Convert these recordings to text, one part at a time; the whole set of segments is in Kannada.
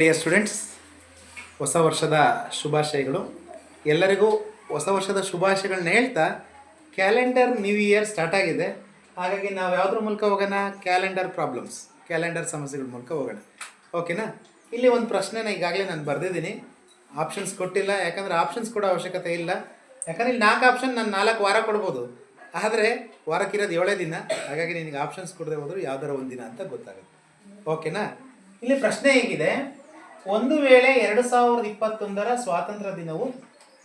ಡಿಯರ್ ಸ್ಟೂಡೆಂಟ್ಸ್ ಹೊಸ ವರ್ಷದ ಶುಭಾಶಯಗಳು. ಎಲ್ಲರಿಗೂ ಹೊಸ ವರ್ಷದ ಶುಭಾಶಯಗಳನ್ನ ಹೇಳ್ತಾ ಕ್ಯಾಲೆಂಡರ್ ನ್ಯೂ ಇಯರ್ ಸ್ಟಾರ್ಟ್ ಆಗಿದೆ. ಹಾಗಾಗಿ ನಾವು ಯಾವುದ್ರ ಮೂಲಕ ಹೋಗೋಣ? ಕ್ಯಾಲೆಂಡರ್ ಪ್ರಾಬ್ಲಮ್ಸ್ ಕ್ಯಾಲೆಂಡರ್ ಸಮಸ್ಯೆಗಳ ಮೂಲಕ ಹೋಗೋಣ. ಓಕೆನಾ ಇಲ್ಲಿ ಒಂದು ಪ್ರಶ್ನೆನ ಈಗಾಗಲೇ ನಾನು ಬರೆದಿದ್ದೀನಿ. ಆಪ್ಷನ್ಸ್ ಕೊಟ್ಟಿಲ್ಲ, ಯಾಕಂದರೆ ಆಪ್ಷನ್ಸ್ ಕೊಡೋ ಅವಶ್ಯಕತೆ ಇಲ್ಲ. ಯಾಕಂದರೆ ಇಲ್ಲಿ ನಾಲ್ಕು ಆಪ್ಷನ್ ನಾನು ನಾಲ್ಕು ವಾರ ಕೊಡ್ಬೋದು. ಆದರೆ ವಾರಕ್ಕಿರೋದು ಏಳೇ ದಿನ. ಹಾಗಾಗಿ ನಿನಗೆ ಆಪ್ಷನ್ಸ್ ಕೊಡದೆ ಹೋದರೂ ಯಾವ್ದಾರ ಒಂದು ದಿನ ಅಂತ ಗೊತ್ತಾಗುತ್ತೆ. ಓಕೆನಾ ಇಲ್ಲಿ ಪ್ರಶ್ನೆ ಹೇಗಿದೆ. ಒಂದು ವೇಳೆ ಎರಡು ಸಾವಿರದ ಇಪ್ಪತ್ತೊಂದರ ಸ್ವಾತಂತ್ರ್ಯ ದಿನವು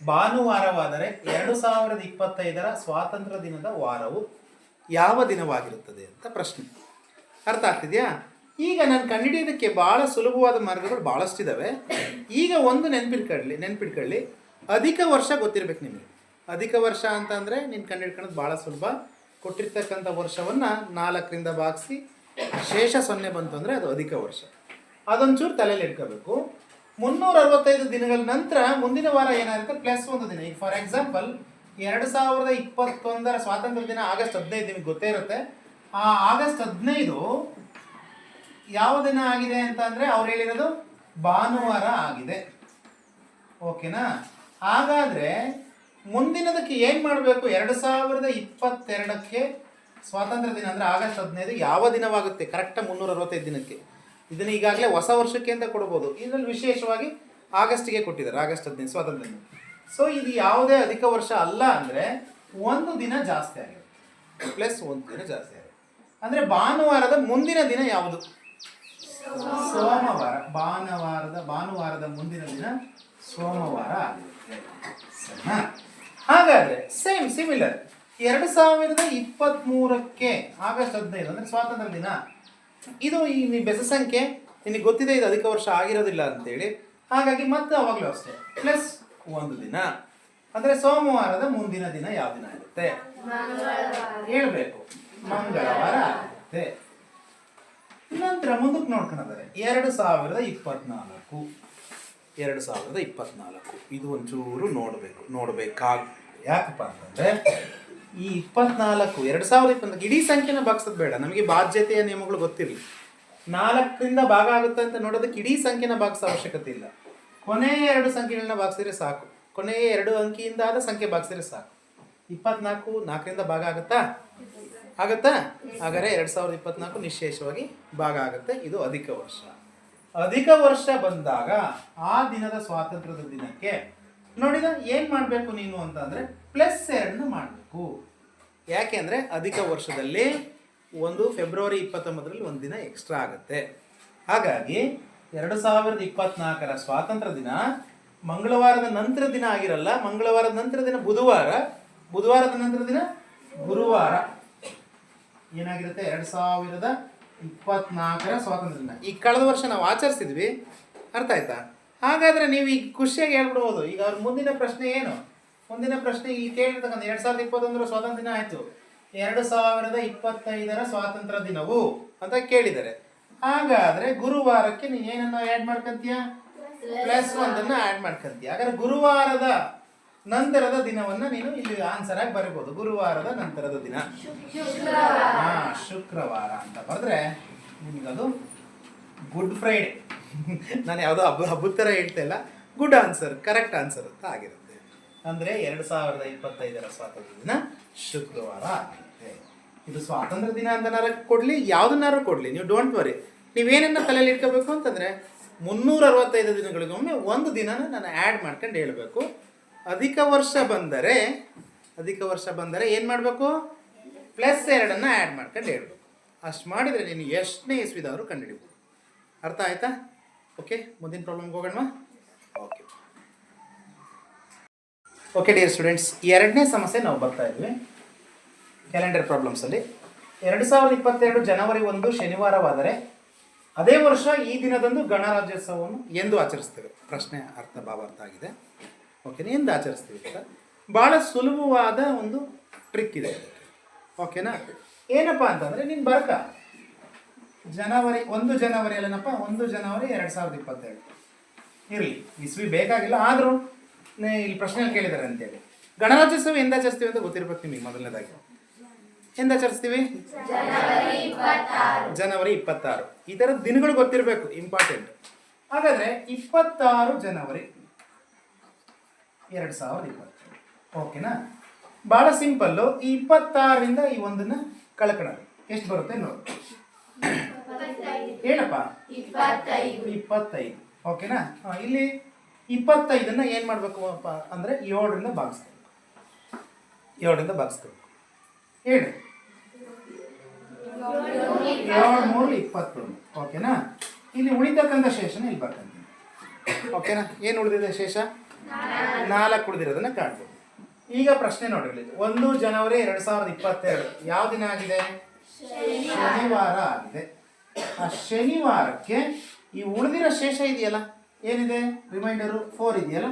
ಭಾನುವಾರವಾದರೆ ಎರಡು ಸಾವಿರದ ಇಪ್ಪತ್ತೈದರ ಸ್ವಾತಂತ್ರ್ಯ ದಿನದ ವಾರವು ಯಾವ ದಿನವಾಗಿರುತ್ತದೆ ಅಂತ ಪ್ರಶ್ನೆ. ಅರ್ಥ ಆಗ್ತಿದೆಯಾ? ಈಗ ನಾನು ಕಂಡುಹಿಡಿಯೋದಕ್ಕೆ ಭಾಳ ಸುಲಭವಾದ ಮಾರ್ಗಗಳು ಭಾಳಷ್ಟಿದ್ದಾವೆ ಈಗ ಒಂದು ನೆನ್ಪಿಟ್ಕೊಳ್ಳಿ ನೆನ್ಪಿಟ್ಕೊಳ್ಳಿ ಅಧಿಕ ವರ್ಷ ಗೊತ್ತಿರ್ಬೇಕು ನಿಮಗೆ. ಅಧಿಕ ವರ್ಷ ಅಂತ ಅಂದರೆ ನೀನು ಕಂಡುಹಿಡ್ಕೊಳ್ಳೋದು ಭಾಳ ಸುಲಭ. ಕೊಟ್ಟಿರ್ತಕ್ಕಂಥ ವರ್ಷವನ್ನು ನಾಲ್ಕರಿಂದ ಭಾಗಿಸಿ ಶೇಷ ಸೊನ್ನೆ ಬಂತು ಅಂದರೆ ಅದು ಅಧಿಕ ವರ್ಷ. ಅದೊಂಚೂರು ತಲೆಯಲ್ಲಿ ಇಟ್ಕೋಬೇಕು. ಮುನ್ನೂರ ಅರವತ್ತೈದು ದಿನಗಳ ನಂತರ ಮುಂದಿನ ವಾರ ಏನಾಗುತ್ತೆ? ಪ್ಲಸ್ ಒಂದು ದಿನ. ಈಗ ಫಾರ್ ಎಕ್ಸಾಂಪಲ್ ಎರಡು ಸಾವಿರದ ಇಪ್ಪತ್ತೊಂದರ ಸ್ವಾತಂತ್ರ್ಯ ದಿನ ಆಗಸ್ಟ್ ಹದಿನೈದು ನಿಮಗೆ ಗೊತ್ತೇ ಇರುತ್ತೆ. ಆ ಆಗಸ್ಟ್ ಹದಿನೈದು ಯಾವ ದಿನ ಆಗಿದೆ ಅಂತ ಅಂದರೆ ಅವ್ರು ಹೇಳಿರೋದು ಭಾನುವಾರ ಆಗಿದೆ. ಓಕೆನಾ? ಹಾಗಾದರೆ ಮುಂದಿನದಕ್ಕೆ ಏನು ಮಾಡಬೇಕು? ಎರಡು ಸಾವಿರದ ಇಪ್ಪತ್ತೆರಡಕ್ಕೆ ಸ್ವಾತಂತ್ರ್ಯ ದಿನ ಅಂದರೆ ಆಗಸ್ಟ್ ಹದಿನೈದು ಯಾವ ದಿನವಾಗುತ್ತೆ? ಕರೆಕ್ಟಾಗಿ ಮುನ್ನೂರ ಅರವತ್ತೈದು ದಿನಕ್ಕೆ. ಇದನ್ನು ಈಗಾಗಲೇ ಹೊಸ ವರ್ಷಕ್ಕೆ ಅಂತ ಕೊಡ್ಬೋದು. ಇದರಲ್ಲಿ ವಿಶೇಷವಾಗಿ ಆಗಸ್ಟ್ಗೆ ಕೊಟ್ಟಿದ್ದಾರೆ, ಆಗಸ್ಟ್ ಹದಿನೈದು ಸ್ವಾತಂತ್ರ್ಯ ದಿನ ಸೊ ಇದು ಯಾವುದೇ ಅಧಿಕ ವರ್ಷ ಅಲ್ಲ ಅಂದರೆ ಒಂದು ದಿನ ಜಾಸ್ತಿ ಆಗಿದೆ. ಪ್ಲಸ್ ಒಂದು ದಿನ ಜಾಸ್ತಿ ಆಗಿದೆ. ಅಂದರೆ ಭಾನುವಾರದ ಮುಂದಿನ ದಿನ ಯಾವುದು? ಸೋಮವಾರ. ಭಾನುವಾರದ ಭಾನುವಾರದ ಮುಂದಿನ ದಿನ ಸೋಮವಾರ ಆಗಿರುತ್ತೆ ಸರಿನಾ? ಹಾಗಾದ್ರೆ ಸೇಮ್ ಸಿಮಿಲರ್ ಎರಡು ಸಾವಿರದ ಇಪ್ಪತ್ತ್ಮೂರಕ್ಕೆ ಆಗಸ್ಟ್ ಹದಿನೈದು ಅಂದರೆ ಸ್ವಾತಂತ್ರ್ಯ ದಿನ. ಇದು ಈ ನಿಮ್ಮ ಬೆಸ ಸಂಖ್ಯೆ ನಿನಗೆ ಗೊತ್ತಿದೆ ಇದು ಅಧಿಕ ವರ್ಷ ಆಗಿರೋದಿಲ್ಲ ಅಂತೇಳಿ. ಹಾಗಾಗಿ ಮತ್ತೆ ಅವಾಗಲೂ ಅಷ್ಟೇ. ಪ್ಲಸ್ ಒಂದು ದಿನ. ಅಂದರೆ ಸೋಮವಾರದ ಮುಂದಿನ ದಿನ ಯಾವ ದಿನ ಇರುತ್ತೆ? ಹೇಳಬೇಕು. ಮಂಗಳವಾರ ಆಗುತ್ತೆ. ನಂತರ ಮುಂದಕ್ಕೆ ನೋಡ್ಕೊಂಡ್ರೆ ಎರಡು ಸಾವಿರದ ಇಪ್ಪತ್ನಾಲ್ಕು. ಎರಡು ಸಾವಿರದ ಇಪ್ಪತ್ನಾಲ್ಕು. ಇದು ಒಂಚೂರು ನೋಡಬೇಕು ನೋಡಬೇಕಾಗ ಯಾಕಪ್ಪ ಅಂತಂದರೆ ಈ ಇಪ್ಪತ್ನಾಲ್ಕು, ಎರಡು ಸಾವಿರದ ಇಪ್ಪತ್ನಾಲ್ಕು, ಇಡೀ ಸಂಖ್ಯೆನ ಭಾಗಿಸೋದು ಬೇಡ. ನಮಗೆ ಬಾಧ್ಯತೆಯ ನಿಯಮಗಳು ಗೊತ್ತಿರಲಿ. ನಾಲ್ಕರಿಂದ ಭಾಗ ಆಗುತ್ತೆ ಅಂತ ನೋಡೋದಕ್ಕೆ ಇಡೀ ಸಂಖ್ಯೆನ ಭಾಗಿಸೋ ಅವಶ್ಯಕತೆ ಇಲ್ಲ. ಕೊನೆಯ ಎರಡು ಸಂಖ್ಯೆಗಳನ್ನ ಭಾಗಿಸಿದ್ರೆ ಸಾಕು. ಕೊನೆಯ ಎರಡು ಅಂಕಿಯಿಂದ ಆದ ಸಂಖ್ಯೆ ಭಾಗಿಸಿದ್ರೆ ಸಾಕು. ಇಪ್ಪತ್ನಾಲ್ಕು, ನಾಲ್ಕರಿಂದ ಭಾಗ ಆಗುತ್ತಾ? ಆಗುತ್ತಾ? ಹಾಗಾದ್ರೆ ಎರಡು ಸಾವಿರದ ಇಪ್ಪತ್ನಾಲ್ಕು ನಿಶೇಷವಾಗಿ ಭಾಗ ಆಗುತ್ತೆ. ಇದು ಅಧಿಕ ವರ್ಷ. ಅಧಿಕ ವರ್ಷ ಬಂದಾಗ ಆ ದಿನದ ಸ್ವಾತಂತ್ರ್ಯದ ದಿನಕ್ಕೆ ನೋಡಿದ ಏನು ಮಾಡಬೇಕು ನೀನು ಅಂತಂದರೆ ಪ್ಲಸ್ ಎರಡನ್ನ ಮಾಡಬೇಕು. ಯಾಕೆ ಅಂದರೆ ಅಧಿಕ ವರ್ಷದಲ್ಲಿ ಒಂದು ಫೆಬ್ರವರಿ ಇಪ್ಪತ್ತೊಂಬತ್ತರಲ್ಲಿ ಒಂದು ದಿನ ಎಕ್ಸ್ಟ್ರಾ ಆಗುತ್ತೆ. ಹಾಗಾಗಿ ಎರಡು ಸಾವಿರದ ಇಪ್ಪತ್ನಾಲ್ಕರ ಸ್ವಾತಂತ್ರ್ಯ ದಿನ ಮಂಗಳವಾರದ ನಂತರ ದಿನ ಆಗಿರಲ್ಲ, ಮಂಗಳವಾರದ ನಂತರ ದಿನ ಬುಧವಾರ, ಬುಧವಾರದ ನಂತರ ದಿನ ಗುರುವಾರ. ಏನಾಗಿರುತ್ತೆ? ಎರಡು ಸಾವಿರದ ಇಪ್ಪತ್ನಾಲ್ಕರ ಸ್ವಾತಂತ್ರ್ಯ ದಿನ. ಈ ಕಳೆದ ವರ್ಷ ನಾವು ಆಚರಿಸಿದ್ವಿ. ಅರ್ಥ ಆಯ್ತಾ? ಹಾಗಾದ್ರೆ ನೀವು ಈಗ ಖುಷಿಯಾಗಿ ಹೇಳ್ಬಿಡ್ಬೋದು. ಈಗ ಅವ್ರ ಮುಂದಿನ ಪ್ರಶ್ನೆ ಏನು? ಮುಂದಿನ ಪ್ರಶ್ನೆ ಈ ಕೇಳಿರ್ತಕ್ಕಂಥ ಎರಡ್ ಸಾವಿರದ ಇಪ್ಪತ್ತೊಂದರ ಸ್ವಾತಂತ್ರ್ಯ ದಿನ ಆಯಿತು. ಎರಡು ಸಾವಿರದ ಇಪ್ಪತ್ತೈದರ ಸ್ವಾತಂತ್ರ್ಯ ದಿನವು ಅಂತ ಕೇಳಿದ್ದಾರೆ. ಹಾಗಾದ್ರೆ ಗುರುವಾರಕ್ಕೆ ನೀನು ಏನನ್ನ ಆ್ಯಡ್ ಮಾಡ್ಕೊಂತೀಯ? ಪ್ಲಸ್ ಒಂದನ್ನು ಆ್ಯಡ್ ಮಾಡ್ಕೊಂತೀಯ? ಹಾಗಾದ್ರೆ ಗುರುವಾರದ ನಂತರದ ದಿನವನ್ನ ನೀನು ಇಲ್ಲಿ ಆನ್ಸರ್ ಆಗಿ ಬರಬಹುದು ಗುರುವಾರದ ನಂತರದ ದಿನ. ಹಾ ಶುಕ್ರವಾರ ಅಂತ ಬರೆದ್ರೆ ನಿಮಗದು ಗುಡ್ ಫ್ರೈಡೆ ನಾನು ಯಾವುದೋ ಹಬ್ಬ ಹಬ್ಬದ ಥರ ಹೇಳ್ತಾ ಇಲ್ಲ. ಗುಡ್ ಆನ್ಸರ್ ಕರೆಕ್ಟ್ ಆನ್ಸರ್ ಅಂತ ಆಗಿರುತ್ತೆ. ಅಂದರೆ ಎರಡು ಸಾವಿರದ ಇಪ್ಪತ್ತೈದರ ಸ್ವಾತಂತ್ರ್ಯ ದಿನ ಶುಕ್ರವಾರ ಆಗಿರುತ್ತೆ ಇದು ಸ್ವಾತಂತ್ರ್ಯ ದಿನ ಅಂತನಾರ ಕೊಡಲಿ ಯಾವುದನ್ನಾರು ಕೊಡಲಿ? ನೀವು ಡೋಂಟ್ ವರಿ ನೀವೇನನ್ನ ತಲೆಯಲ್ಲಿ ಇಟ್ಕೋಬೇಕು ಅಂತಂದರೆ ಮುನ್ನೂರ ಅರವತ್ತೈದು ದಿನಗಳಿಗೊಮ್ಮೆ ಒಂದು ದಿನನ ನಾನು ಆ್ಯಡ್ ಮಾಡ್ಕೊಂಡು ಹೇಳಬೇಕು. ಅಧಿಕ ವರ್ಷ ಬಂದರೆ, ಅಧಿಕ ವರ್ಷ ಬಂದರೆ ಏನು ಮಾಡಬೇಕು? ಪ್ಲಸ್ ಎರಡನ್ನು ಆ್ಯಡ್ ಮಾಡ್ಕೊಂಡು ಹೇಳ್ಬೇಕು. ಅಷ್ಟು ಮಾಡಿದರೆ ನೀನು ಎಷ್ಟನೇ ಇಸ್ವಿದವರು ಕಂಡುಹಿಡಿಬೋದು. ಅರ್ಥ ಆಯ್ತಾ? ಓಕೆ ಮುಂದಿನ ಪ್ರಾಬ್ಲಮ್ಗೆ ಹೋಗೋಣ ಓಕೆ ಓಕೆ ಡಿಯರ್ ಸ್ಟೂಡೆಂಟ್ಸ್ ಎರಡನೇ ಸಮಸ್ಯೆ ನಾವು ಬರ್ತಾ ಇದ್ವಿ. ಕ್ಯಾಲೆಂಡರ್ ಪ್ರಾಬ್ಲಮ್ಸಲ್ಲಿ ಎರಡು ಸಾವಿರದ ಇಪ್ಪತ್ತೆರಡು ಜನವರಿ ಒಂದು ಶನಿವಾರವಾದರೆ ಅದೇ ವರ್ಷ ಈ ದಿನದಂದು ಗಣರಾಜ್ಯೋತ್ಸವವನ್ನು ಎಂದು ಆಚರಿಸ್ತೇವೆ. ಪ್ರಶ್ನೆ ಅರ್ಥ ಭಾವಾರ್ಥ ಆಗಿದೆ. ಓಕೆ ಎಂದು ಆಚರಿಸ್ತೀವಿ ಅಂತ. ಭಾಳ ಸುಲಭವಾದ ಒಂದು ಟ್ರಿಕ್ ಇದೆ ಓಕೆನಾ ಏನಪ್ಪ ಅಂತಂದರೆ ನೀನು ಬರ್ಕ. ಜನವರಿ, ಒಂದು ಜನವರಿ ಅಲ್ಲೇನಪ್ಪ? ಒಂದು ಜನವರಿ ಎರಡು ಸಾವಿರದ ಇಪ್ಪತ್ತೆರಡು. ಇರಲಿ ಇಸ್ವಿ ಬೇಕಾಗಿಲ್ಲ, ಆದರೂ ಇಲ್ಲಿ ಪ್ರಶ್ನೆ ಕೇಳಿದ್ದಾರೆ ಅಂತೇಳಿ. ಗಣರಾಜ್ಯೋತ್ಸವ ಎಂದ ಆಚರಿಸ್ತೀವಿ ಅಂತ ಗೊತ್ತಿರ್ಬೇಕು ನಿಮಗೆ ಮೊದಲನೇದಾಗಿ. ಎಂದಾಚರಿಸ್ತೀವಿ ಜನವರಿ ಇಪ್ಪತ್ತಾರು. ಈ ಥರದ ದಿನಗಳು ಗೊತ್ತಿರಬೇಕು ಇಂಪಾರ್ಟೆಂಟ್ ಹಾಗಾದ್ರೆ ಇಪ್ಪತ್ತಾರು ಜನವರಿ ಎರಡು ಸಾವಿರದ ಇಪ್ಪತ್ತು. ಓಕೆನಾ? ಭಾಳ ಸಿಂಪಲ್ಲು ಈ ಇಪ್ಪತ್ತಾರರಿಂದ ಈ ಒಂದನ್ನ ಕಳ್ಕೊಳ್ಳೋದು ಎಷ್ಟು ಬರುತ್ತೆ ನೋಡಿ. ಏನಪ್ಪ ಇಪ್ಪತ್ತೈದು. ಇಪ್ಪತ್ತೈದು. ಓಕೆನಾ? ಇಲ್ಲಿ ಇಪ್ಪತ್ತೈದನ್ನ ಏನು ಮಾಡಬೇಕು ಅಪ್ಪ ಅಂದರೆ ಏಳರಿಂದ ಭಾಗಿಸ್ಬೇಕು. ಏಳರಿಂದ ಭಾಗಿಸ್ಬೇಕು. ಹೇಳಿ ಏಳು ಮೂರು ಇಪ್ಪತ್ತೊಂದು ಓಕೆನಾ? ಇಲ್ಲಿ ಉಳಿತಕ್ಕಂಥ ಶೇಷನ ಇಲ್ಲಿ ಬರ್ತೀನಿ ಓಕೆನಾ? ಏನು ಉಳಿದಿದೆ ಶೇಷ? ನಾಲ್ಕು ಉಳಿದಿರೋದನ್ನ ಕಾಣ್ಬೋದು. ಈಗ ಪ್ರಶ್ನೆ ನೋಡಿರಲಿ ಒಂದು ಜನವರಿ ಎರಡು ಸಾವಿರದ ಇಪ್ಪತ್ತೆರಡು. ಯಾವ ದಿನ ಆಗಿದೆ? ಶನಿವಾರ ಆಗಿದೆ. ಆ ಶನಿವಾರಕ್ಕೆ ಈ ಉಳಿದಿರೋ ಶೇಷ ಇದೆಯಲ್ಲ? ಏನಿದೆ? ರಿಮೈಂಡರು ಫೋರ್ ಇದೆಯಲ್ಲ?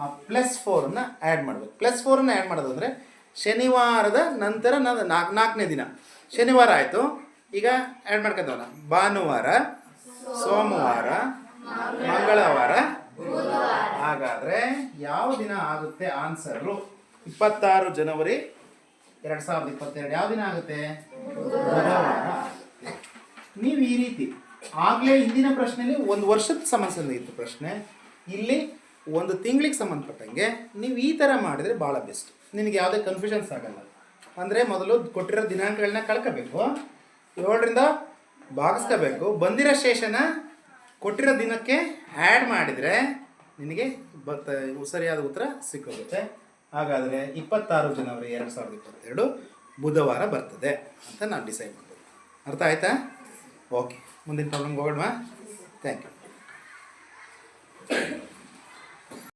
ಆ ಪ್ಲಸ್ ಫೋರನ್ನ ಆ್ಯಡ್ ಮಾಡಬೇಕು. ಪ್ಲಸ್ ಫೋರನ್ನ ಆ್ಯಡ್ ಮಾಡೋದು ಅಂದರೆ ಶನಿವಾರದ ನಂತರ ನಾನು ನಾಲ್ಕು ನಾಲ್ಕನೇ ದಿನ. ಶನಿವಾರ ಆಯಿತು. ಈಗ ಆ್ಯಡ್ ಮಾಡ್ಕೊಂತವಲ್ಲ? ಭಾನುವಾರ, ಸೋಮವಾರ, ಮಂಗಳವಾರ ಹಾಗಾದರೆ ಯಾವ ದಿನ ಆಗುತ್ತೆ ಆನ್ಸರು ಇಪ್ಪತ್ತಾರು ಜನವರಿ ಎರಡು ಸಾವಿರದ ಇಪ್ಪತ್ತೆರಡು. ಯಾವ ದಿನ ಆಗುತ್ತೆ. ನೀವು ಈ ರೀತಿ ಆಗಲೇ ಹಿಂದಿನ ಪ್ರಶ್ನೆಯಲ್ಲಿ ಒಂದು ವರ್ಷದ ಇತ್ತು ಪ್ರಶ್ನೆ. ಇಲ್ಲಿ ಒಂದು ತಿಂಗಳಿಗೆ ಸಂಬಂಧಪಟ್ಟಂಗೆ ನೀವು ಈ ಥರ ಮಾಡಿದರೆ ಭಾಳ ಬೆಸ್ಟ್. ನಿನಗೆ ಯಾವುದೇ ಕನ್ಫ್ಯೂಷನ್ಸ್ ಆಗಲ್ಲ. ಅಂದರೆ ಮೊದಲು ಕೊಟ್ಟಿರೋ ದಿನಾಂಕಗಳನ್ನ ಕಳ್ಕೋಬೇಕು. ಏಳರಿಂದ ಭಾಗಿಸ್ಕೋಬೇಕು. ಬಂದಿರೋ ಶೇಷನ ಕೊಟ್ಟಿರೋ ದಿನಕ್ಕೆ ಆ್ಯಡ್ ಮಾಡಿದರೆ ನಿನಗೆ ಬತ್ತ ಸರಿಯಾದ ಉತ್ತರ ಸಿಕ್ಕೋಗುತ್ತೆ. ಹಾಗಾದರೆ ಇಪ್ಪತ್ತಾರು ಜನವರಿ ಎರಡು ಸಾವಿರದ ಇಪ್ಪತ್ತೆರಡು ಬುಧವಾರ ಬರ್ತದೆ ಅಂತ ನಾನು ಡಿಸೈಡ್ ಮಾಡ್ಬೋದು ಅರ್ಥ ಆಯ್ತಾ? ಓಕೆ ಮುಂದಿನ ಪ್ರಾಬ್ಲಮ್ಗೆ ಹೋಗೋಣ ಥ್ಯಾಂಕ್ ಯು